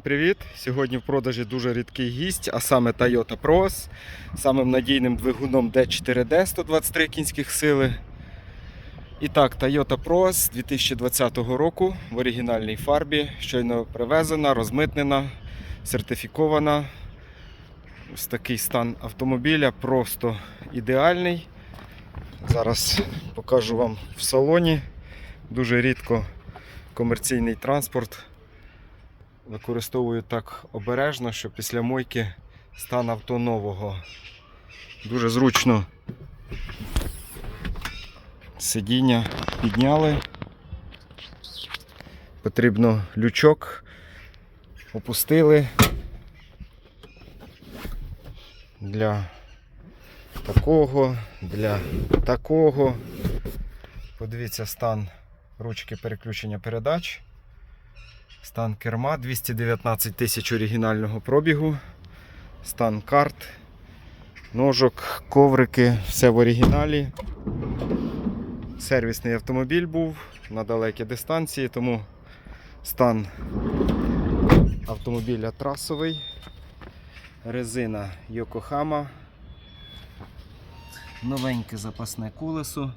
Привіт! Сьогодні в продажі дуже рідкий гість, а саме Toyota Pros, самим надійним двигуном D4D 123 кінських сили. І так, Toyota Pros 2020 року в оригінальній фарбі, щойно привезена, розмитнена, сертифікована. Ось такий стан автомобіля, просто ідеальний. Зараз покажу вам в салоні. Дуже рідко комерційний транспорт використовую так обережно, що після мойки стан авто нового. Дуже зручно сидіння підняли. Потрібно лючок, опустили для такого, для такого. Подивіться стан ручки переключення передач. Стан керма 219 тисяч оригінального пробігу. Стан карт, ножок, коврики, все в оригіналі. Сервісний автомобіль був на далекі дистанції, тому стан автомобіля трасовий. Резина Йокохама. Новеньке запасне колесо.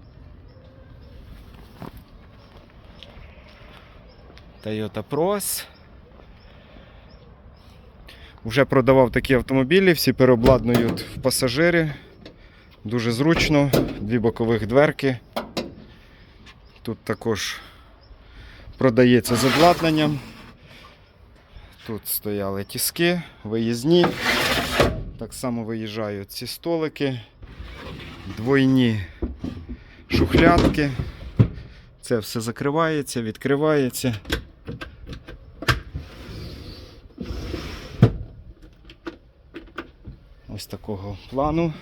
Toyota Pros. Вже продавав такі автомобілі, всі переобладнують в пасажири. Дуже зручно, дві бокових дверки. Тут також продається з обладнанням. Тут стояли тіски, виїзні. Так само виїжджають ці столики, двойні шухлядки. Це все закривається, відкривається. Ось такого плану.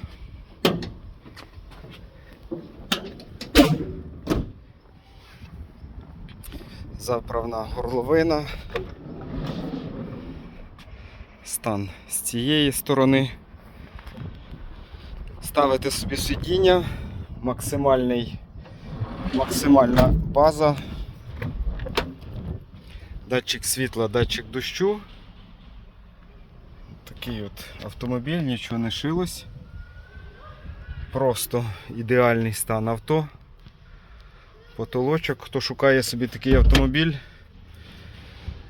Заправна горловина. Стан з цієї сторони. Ставити собі сидіння, максимальний, максимальна база, датчик світла, датчик дощу. Такий от автомобіль, нічого не шилось. Просто ідеальний стан авто. Потолочок. Хто шукає собі такий автомобіль,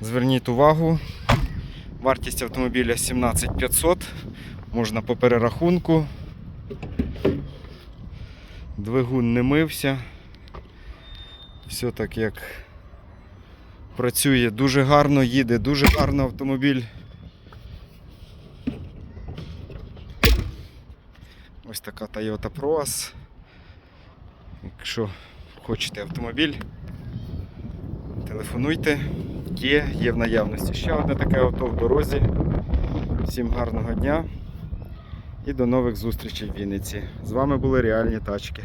зверніть увагу. Вартість автомобіля 17500, можна по перерахунку. Двигун не мився. Все так як працює дуже гарно, їде дуже гарно автомобіль. Ось така Toyota Proas. Якщо хочете автомобіль, телефонуйте. Є, є в наявності ще одне таке авто в дорозі. Всім гарного дня і до нових зустрічей в Вінниці. З вами були реальні тачки.